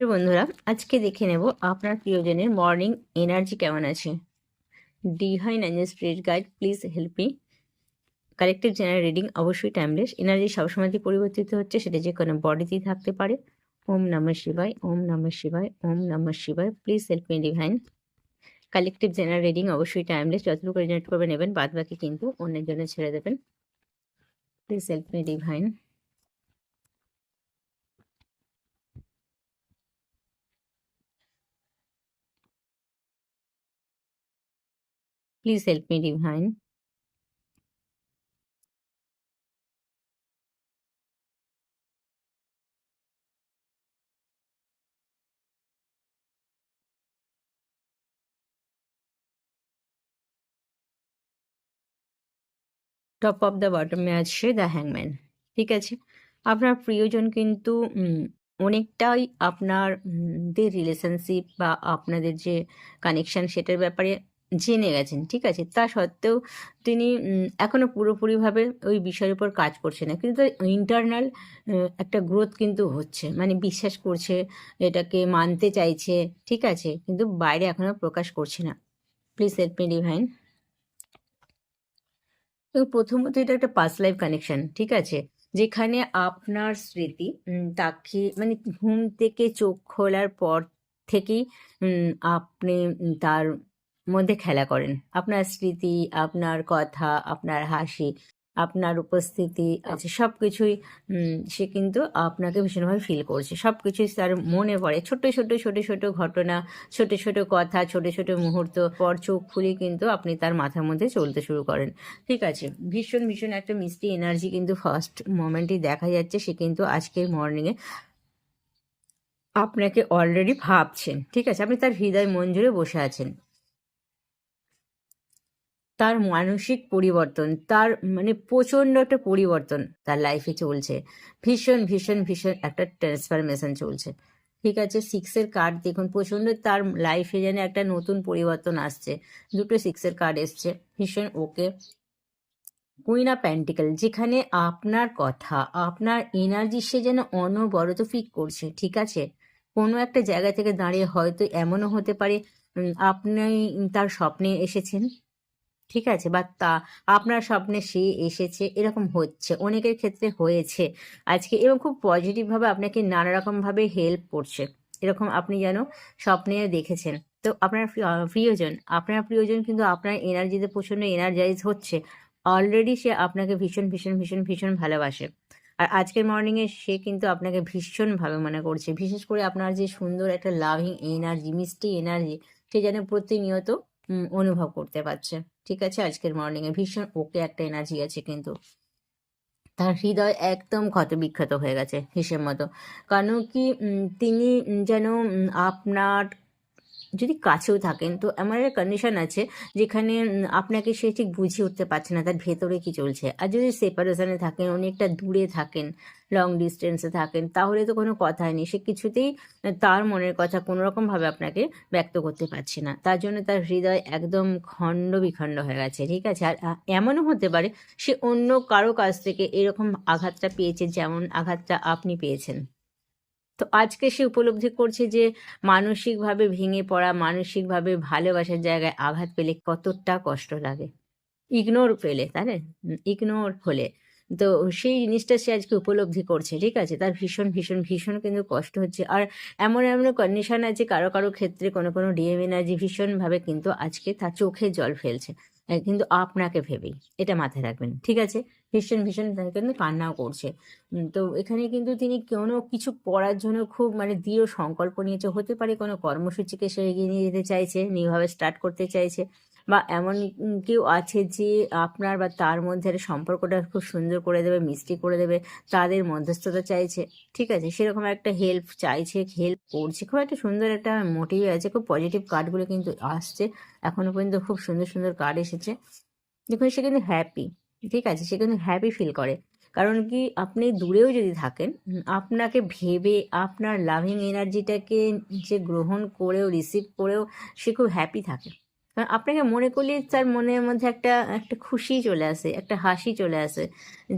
তো বন্ধুরা, আজকে দেখে নেব আপনার প্রিয়জনের মর্নিং এনার্জি কেমন আছে? Divine angel spirit guide please help me collective general reading অবশ্যই টাইমলেস এনার্জি সবসময় পরিবর্তিত হচ্ছে, সেটা যে কোনো বডিতেই থাকতে পারে। ওম নমঃ শিবায়, ওম নমঃ শিবায়, ওম নমঃ শিবায় please help me divine collective general reading অবশ্যই টাইমলেস যতটুকু রিজনেট করবে নেবেন। বাদ বাকি কিন্তু অন্যের জন্য ছেড়ে দেবেন। Please help me divine Please help me, Divine. Top of the বটমে আছে দ্য হ্যাংম্যান ঠিক আছে আপনার প্রিয়জন কিন্তু অনেকটাই আপনার দের রিলেশনশিপ বা আপনাদের যে কানেকশন সেটার ব্যাপারে জেনে গেছেন, ঠিক আছে? তা সত্ত্বেও তিনি এখনও পুরোপুরিভাবে ওই বিষয়ের উপর কাজ করছে না। কিন্তু ইন্টারনাল একটা গ্রোথ কিন্তু হচ্ছে। মানে বিশ্বাস করছে, এটাকে মানতে চাইছে, ঠিক আছে? কিন্তু বাইরে এখনও প্রকাশ করছে না। প্লিজ হেল্প মি ডিভাইন প্রথমত এটা একটা পাস লাইফ কানেকশন ঠিক আছে? যেখানে আপনার স্মৃতি তাকে মানে ঘুম থেকে চোখ খোলার পর থেকেই আপনি তার মধ্যে খেলা করেন। আপনার স্মৃতি, আপনার কথা, আপনার হাসি, আপনার উপস্থিতি আছে সব কিছুই সে কিন্তু আপনাকে ভীষণভাবে ফিল করছে। সব কিছুই তার মনে পড়ে। ছোট ছোট ছোট ছোট ঘটনা ছোট ছোট কথা ছোট ছোট মুহূর্ত, পর চোখ খুলে কিন্তু আপনি তার মাথার মধ্যে চলতে শুরু করেন। ঠিক আছে, ভীষণ ভীষণ একটা মিষ্টি এনার্জি কিন্তু ফার্স্ট মোমেন্টই দেখা যাচ্ছে, সে কিন্তু আজকের মর্নিংয়ে আপনাকে অলরেডি ভাবছেন। ঠিক আছে, আপনি তার হৃদয় জুড়ে বসে আছেন। তার মানসিক পরিবর্তন, তার মানে প্রচণ্ড একটা পরিবর্তন তার লাইফে চলছে। ভীষণ ভীষণ ভীষণ একটা ট্রান্সফরমেশন চলছে। ঠিক আছে? সিক্সের কার্ড দেখুন, প্রচণ্ড তার লাইফে যেন একটা নতুন পরিবর্তন আসছে। দুটো সিক্সের কার্ড এসছে, ভীষণ ওকে কুইনা প্যান্টিক্যাল যেখানে আপনার কথা, আপনার এনার্জি সে যেন অনবরত ফিক করছে, ঠিক আছে? কোনো একটা জায়গা থেকে দাঁড়িয়ে হয়তো এমনও হতে পারে আপনি তার স্বপ্নে এসেছেন। ঠিক আছে? বা তা আপনার স্বপ্নে সে এসেছে, এরকম হচ্ছে, অনেকের ক্ষেত্রে হয়েছে। আজকে এবং খুব পজিটিভভাবে আপনাকে নানা রকমভাবে হেল্প করছে। এরকম আপনি যেন স্বপ্নে দেখেছেন। তো আপনার প্রিয়জন আপনার প্রিয়জন কিন্তু আপনার এনার্জিতে প্রচণ্ড এনার্জাইজ হচ্ছে। অলরেডি সে আপনাকে ভীষণ ভীষণ ভীষণ ভীষণ ভালোবাসে। আর আজকের মর্নিংয়ে সে কিন্তু আপনাকে ভীষণভাবে মনে করছে। বিশেষ করে আপনার যে সুন্দর একটা লাভিং এনার্জি মিষ্টি এনার্জি সে যেন প্রতিনিয়ত অনুভব করতে পারছে। ঠিক আছে, আজকের মর্নিংয়ে ভীষণ ওকে একটা এনার্জি আছে কিন্তু। তার হৃদয় একদম ক্ষত বিক্ষত হয়ে গেছে হিসেব মতো। কারণ কি তিনি যেন আপনার যদি কাছেও থাকেন, তো এমন একটা কন্ডিশন আছে যেখানে আপনাকে সে ঠিক বুঝিয়ে উঠতে পারছে না তার ভেতরে কি চলছে। আর যদি সেপারেশনে থাকেন, অনেকটা দূরে থাকেন লং ডিস্টেন্সে থাকেন, তাহলে তো কোনো কথাই নেই। সে কিছুতেই তার মনের কথা কোনো রকমভাবে আপনাকে ব্যক্ত করতে পারছে না। তার জন্য তার হৃদয় একদম খণ্ড বিখণ্ড হয়ে গেছে, ঠিক আছে? আর এমনও হতে পারে সে অন্য কারও কাছ থেকে এরকম আঘাতটা পেয়েছে যেমন আঘাতটা আপনি পেয়েছেন। তো আজকে সে উপলব্ধি করছে যে মানসিকভাবে ভেঙে পড়া, মানসিকভাবে ভালোবাসার জায়গায় আঘাত পেলে কতটা কষ্ট লাগে। ইগনোর পেলে না? ইগনোর হলে। তো সেই জিনিসটা সে আজকে উপলব্ধি করছে, ঠিক আছে? তার ভীষণ ভীষণ ভীষণ কিন্তু কষ্ট হচ্ছে। আর এমন এমন কন্ডিশন আছে, কারও কারও ক্ষেত্রে কোনো কোনো ডিএম এনার্জি ভীষণভাবে কিন্তু আজকে তার চোখে জল ফেলছে। কিন্তু আপনাকে ভেবেই, এটা মাথায় রাখবেন, ঠিক আছে? ভীষণ ভীষণ কিন্তু কান্নাও করছে। তো এখানে কিন্তু তিনি কোনো কিছু করার জন্য খুব মানে দৃঢ় সংকল্প নিয়েছে। হতে পারে কোনো কর্মসূচিকে সে এগিয়ে নিয়ে যেতে চাইছে নিউভাবে স্টার্ট করতে চাইছে। বা এমন কেউ আছে যে আপনার বা তার মধ্যে সম্পর্কটা খুব সুন্দর করে দেবে, মিষ্টি করে দেবে, তাদের মধ্যস্থতা চাইছে, ঠিক আছে? সেরকম একটা হেল্প চাইছে হেল্প করছে। খুব একটা সুন্দর একটা মোটিভ আছে, খুব পজিটিভ কার্ডগুলো কিন্তু আসছে। এখনও পর্যন্ত খুব সুন্দর সুন্দর কার্ড এসেছে। দেখুন, সে কিন্তু হ্যাপি ঠিক আছে? সে কিন্তু হ্যাপি ফিল করে। কারণ কি, আপনি দূরেও যদি থাকেন, আপনাকে ভেবে, আপনার লাভিং এনার্জিটাকে যে গ্রহণ করেও রিসিভ করেও সে খুব হ্যাপি থাকে। কারণ আপনাকে মনে করলে তার মনের মধ্যে একটা একটা খুশি চলে আসে, একটা হাসি চলে আসে,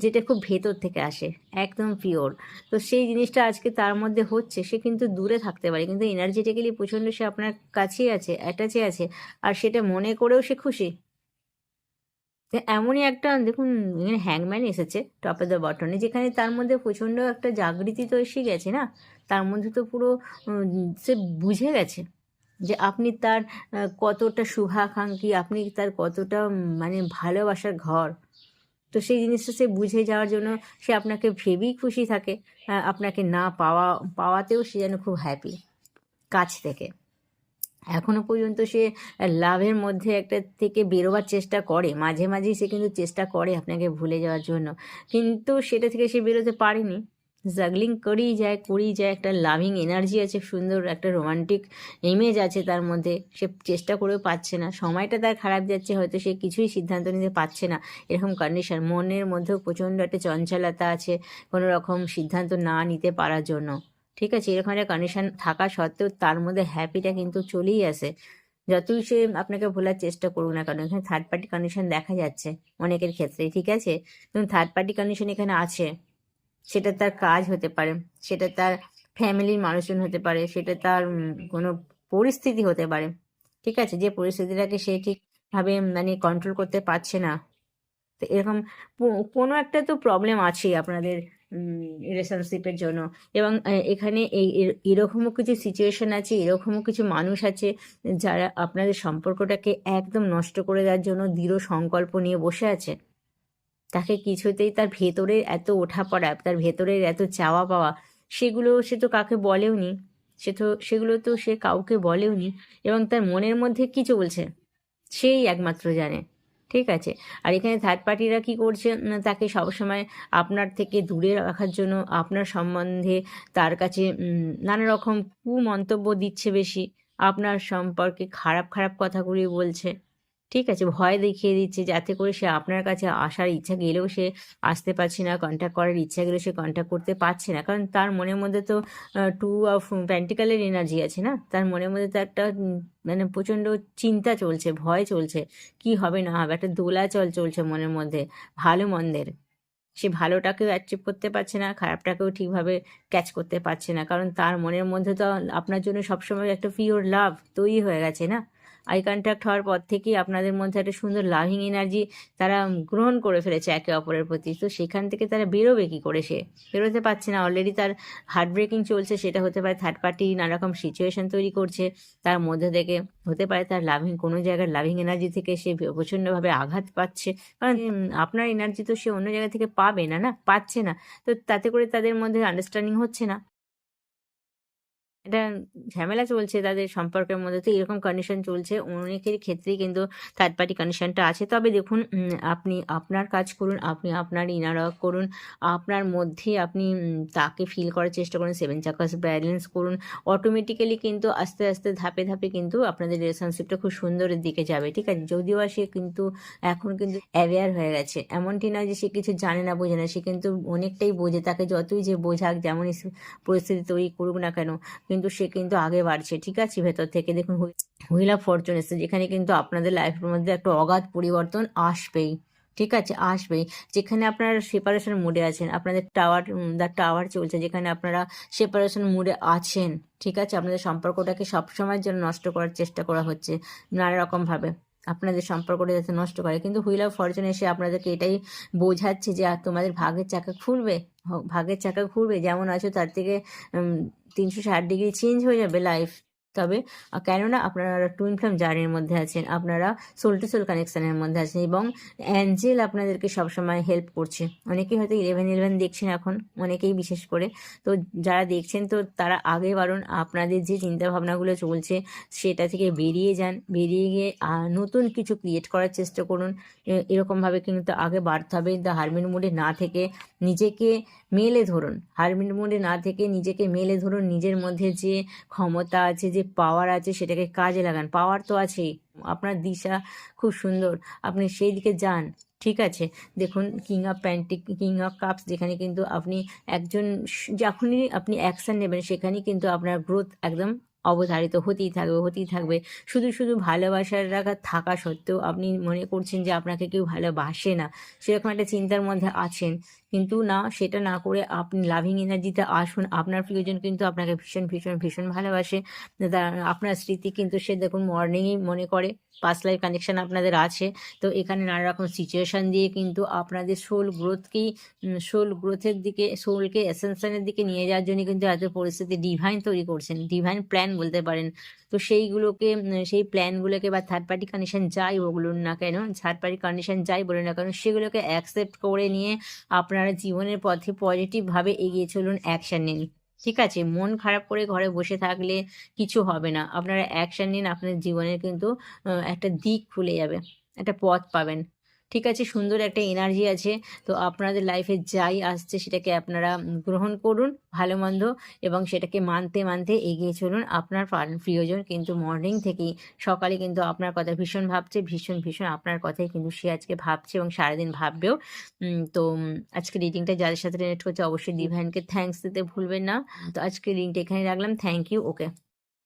যেটা খুব ভেতর থেকে আসে, একদম পিওর তো সেই জিনিসটা আজকে তার মধ্যে হচ্ছে, সে কিন্তু দূরে থাকতে পারে, কিন্তু এনার্জেটিক্যালি প্রচণ্ড সে আপনার কাছেই আছে অ্যাটাচে আছে, আর সেটা মনে করেও সে খুশি। এমনই একটা, দেখুন, এখানে হ্যাংম্যান এসেছে টপ অফ দ্য বটনে যেখানে তার মধ্যে প্রচণ্ড একটা জাগৃতি তো এসে গেছে না? তার মধ্যে তো পুরো সে বুঝে গেছে। যে আপনি তার কতটা শুভাকাঙ্ক্ষী, আপনি তার কতটা মানে ভালোবাসার ঘর? তো সেই জিনিসটা সে বুঝে যাওয়ার জন্য সে আপনাকে ভেবেই খুশি থাকে আপনাকে না পাওয়া, পাওয়াতেও সে যেন খুব হ্যাপি কাছ থেকে। এখনও পর্যন্ত সে লাভের মধ্যে একটা থেকে বেরোবার চেষ্টা করে, মাঝে মাঝেই সে কিন্তু চেষ্টা করে আপনাকে ভুলে যাওয়ার জন্য। কিন্তু সেটা থেকে সে বেরোতে পারেনি। জাগলিং করেই যায় করেই যায়, একটা লাভিং এনার্জি আছে, সুন্দর একটা রোমান্টিক ইমেজ আছে তার মধ্যে। সে চেষ্টা করেও পাচ্ছে না। সময়টা তার খারাপ যাচ্ছে, হয়তো সে কিছুই সিদ্ধান্ত নিতে পারছে না। এরকম কন্ডিশন মনের মধ্যেও প্রচণ্ড একটা চঞ্চলতা আছে, কোনো রকম সিদ্ধান্ত না নিতে পারার জন্য। ঠিক আছে, এরকম একটা কন্ডিশন থাকা সত্ত্বেও তার মধ্যে হ্যাপিটা কিন্তু চলেই আসে। যতই সে আপনাকে ভোলার চেষ্টা করুক না কেন, এখানে থার্ড পার্টি কন্ডিশন দেখা যাচ্ছে অনেকের ক্ষেত্রে ঠিক আছে? এবং থার্ড পার্টি কন্ডিশন এখানে আছে। সেটা তার কাজ হতে পারে, সেটা তার ফ্যামিলির মানুষজন হতে পারে, সেটা তার কোনো পরিস্থিতি হতে পারে। ঠিক আছে? যে পরিস্থিতিটাকে সে ঠিকভাবে মানে কন্ট্রোল করতে পারছে না। তো এরকম কোনো একটা তো প্রবলেম আছেই আপনাদের রিলেশনশিপের জন্য। এবং এখানে এই এরকমও কিছু সিচুয়েশন আছে, এরকমও কিছু মানুষ আছে, যারা আপনাদের সম্পর্কটাকে একদম নষ্ট করে দেওয়ার জন্য দৃঢ় সংকল্প নিয়ে বসে আছে। তাকে কিছুতেই তার ভেতরের এত ওঠা পড়া তার ভেতরের এত চাওয়া পাওয়া, সেগুলো সে তো কাকে বলেও নি সে তো, সেগুলো তো সে কাউকে বলেও নি এবং তার মনের মধ্যে কি চলছে, সেই একমাত্র জানে। ঠিক আছে? আর এখানে থার্ড পার্টিরা কি করছে? তাকে সবসময় আপনার থেকে দূরে রাখার জন্য, আপনার সম্বন্ধে তার কাছে নানা রকম কুমন্তব্য দিচ্ছে বেশি। আপনার সম্পর্কে খারাপ খারাপ কথাগুলি বলছে। ঠিক আছে, ভয় দেখিয়ে দিচ্ছে যাতে করে সে আপনার কাছে আসার ইচ্ছা গেলেও সে আসতে পারছে না কন্ট্যাক্ট করার ইচ্ছা গেলেও সে কন্ট্যাক্ট করতে পারছে না। কারণ তার মনের মধ্যে তো টু অফ প্যান্টিকালের এনার্জি আছে না? তার মনের মধ্যে তো একটা মানে প্রচণ্ড চিন্তা চলছে, ভয় চলছে, কি হবে না হবে? একটা দোলাচল চলছে মনের মধ্যে, ভালো মন্দের। সে ভালোটাকেও অ্যাচিভ করতে পারছে না, খারাপটাকেও ঠিকভাবে ক্যাচ করতে পারছে না। কারণ তার মনের মধ্যে তো আপনার জন্য সবসময় একটা পিওর লাভ তৈরি হয়ে গেছে না? আই কন্ট্যাক্ট হওয়ার পর থেকেই আপনাদের মধ্যে একটা সুন্দর লাভিং এনার্জি তারা গ্রহণ করে ফেলেছে একে অপরের প্রতি। তো সেখান থেকে তারা বেরোবে কী করে সে? বেরোতে পারছে না। অলরেডি তার হার্ট ব্রেকিং চলছে। সেটা হতে পারে থার্ড পার্টি নানা রকম সিচুয়েশন তৈরি করছে। তার মধ্যে থেকে হতে পারে তার লাভিং কোনো জায়গার লাভিং এনার্জি থেকে সে প্রচণ্ডভাবে আঘাত পাচ্ছে। কারণ আপনার এনার্জি তো সে অন্য জায়গা থেকে পাবে না না? পাচ্ছে না। তো তাতে করে তাদের মধ্যে আন্ডারস্ট্যান্ডিং হচ্ছে না। এটা ঝামেলা চলছে, তাদের সম্পর্কের মধ্যে তো এরকম কন্ডিশন চলছে। অনেকের ক্ষেত্রেই কিন্তু থার্ড পার্টি কন্ডিশনটা আছে। তবে দেখুন আপনি আপনার কাজ করুন, আপনি আপনার ইনার ওয়ার্ক করুন, আপনার মধ্যে আপনি তাকে ফিল করার চেষ্টা করুন সেভেন চাকাস ব্যালেন্স করুন। অটোমেটিক্যালি কিন্তু আস্তে আস্তে ধাপে ধাপে কিন্তু আপনাদের রিলেশনশিপটা খুব সুন্দরের দিকে যাবে, ঠিক আছে? যদিও সে কিন্তু এখন কিন্তু অ্যাওয়্যার হয়ে গেছে। এমনটি নয় যে সে কিছু জানে না, বোঝে না। সে কিন্তু অনেকটাই বোঝে, তাকে যতই যে বোঝাক যেমনই পরিস্থিতি তৈরি করুক না কেন। কিন্তু সে কিন্তু আগে বাড়ছে, ঠিক আছে? ভেতর থেকে দেখুন হুইল অফ ফরচুন এসছে, যেখানে কিন্তু আপনাদের লাইফের মধ্যে একটা অগাধ পরিবর্তন আসবেই, ঠিক আছে? আসবেই। যেখানে আপনারা সেপারেশন মুডে আছেন, আপনাদের টাওয়ার দ্য টাওয়ার চলছে, যেখানে আপনারা সেপারেশন মুডে আছেন, ঠিক আছে? আপনাদের সম্পর্কটাকে সবসময়ের জন্য নষ্ট করার চেষ্টা করা হচ্ছে, নানা রকমভাবে। আপনাদের সম্পর্কটা যাতে নষ্ট করে। কিন্তু হুইল অফ ফরচুন এসে আপনাদেরকে এটাই বোঝাচ্ছে যে তোমাদের ভাগের চাকা খুলবে? ভাগের চাকা ঘুরবে যেমন আছো তার থেকে তিনশো ষাট ডিগ্রি চেঞ্জ হয়ে যাবে লাইফ তবে কেননা আপনারা টুইন ফ্লেম জার্নির মধ্যে আছেন, আপনারা সোল টু সোল কানেকশনের মধ্যে আছেন এবং অ্যাঞ্জেল আপনাদেরকে সবসময় হেল্প করছে। অনেকেই হয়তো ইলেভেন ইলেভেন দেখছেন এখন, অনেকেই বিশেষ করে। তো যারা দেখছেন, তো তারা আগে বারণ, আপনাদের যে চিন্তা ভাবনাগুলো চলছে, সেটা থেকে বেরিয়ে যান। বেরিয়ে গিয়ে নতুন কিছু ক্রিয়েট করার চেষ্টা করুন। এরকমভাবে কিন্তু আগে বাড়তে হবে। দ্য হারমিন মোডে না থেকে নিজেকে মেলে ধরুন। হারমিন মোডে না থেকে নিজেকে মেলে ধরুন। নিজের মধ্যে যে ক্ষমতা আছে, যে পাওয়ার আছে, সেটাকে কাজে লাগান। পাওয়ার তো আছেই। আপনার দিশা খুব সুন্দর। আপনি সেই দিকে যান, ঠিক আছে? দেখুন king of pentacles king of cups যেখানে কিন্তু আপনি একজন যখনই আপনি অ্যাকশন নেবেন, সেখানেই কিন্তু আপনার গ্রোথ একদম অবধারিত হতেই থাকবে হতেই থাকবে। শুধু শুধু ভালোবাসার রাখা থাকা সত্ত্বেও আপনি মনে করছেন যে আপনাকে কেউ ভালোবাসে না। সেরকম একটা চিন্তার মধ্যে আছেন। কিন্তু না, সেটা না করে আপনি লাভিং এনার্জিতে আসুন। আপনার প্রিয়জন কিন্তু আপনাকে ভীষণ ভীষণ ভীষণ ভালোবাসে। আপনার স্মৃতি কিন্তু সে দেখুন মর্নিংই মনে করে পাস্ট লাইফ কানেকশান আপনাদের আছে। তো এখানে নানা রকম সিচুয়েশন দিয়ে কিন্তু আপনাদের সোল গ্রোথকেই সোল গ্রোথের দিকে সোলকে এসেনশনের দিকে নিয়ে যাওয়ার জন্য কিন্তু এত পরিস্থিতি ডিভাইন তৈরি করছেন। ডিভাইন প্ল্যান বলতে পারেন। তো সেইগুলোকে সেই প্ল্যানগুলোকে বা থার্ড পার্টি কন্ডিশন যাই বলুন না কেন থার্ড পার্টি কন্ডিশন যাই বলুন না কেন, সেগুলোকে অ্যাকসেপ্ট করে নিয়ে আপনারা জীবনের পথে পজিটিভভাবে এগিয়ে চলুন অ্যাকশান নিন। ঠিক আছে? মন খারাপ করে ঘরে বসে থাকলে কিছু হবে না। আপনারা অ্যাকশান নিন আপনার জীবনের কিন্তু একটা দিক খুলে যাবে, একটা পথ পাবেন। ঠিক আছে, সুন্দর একটা এনার্জি আছে। তো আপনাদের লাইফে যাই আসছে সেটাকে আপনারা গ্রহণ করুন, ভালো মন্দ, এবং সেটাকে মানতে মানতে এগিয়ে চলুন। আপনার প্রিয়জন কিন্তু মর্নিং থেকেই। সকালে কিন্তু আপনার কথা ভীষণ ভাবছে, ভীষণ ভীষণ আপনার কথাই কিন্তু সে আজকে ভাবছে এবং সারাদিন ভাববেও। তো আজকে রিডিংটা যাদের সাথে রিলেট করছে, অবশ্যই ডিভাইনকে থ্যাঙ্কস দিতে ভুলবেন না। তো আজকে রিডিংটা এখানে রাখলাম। Thank you okay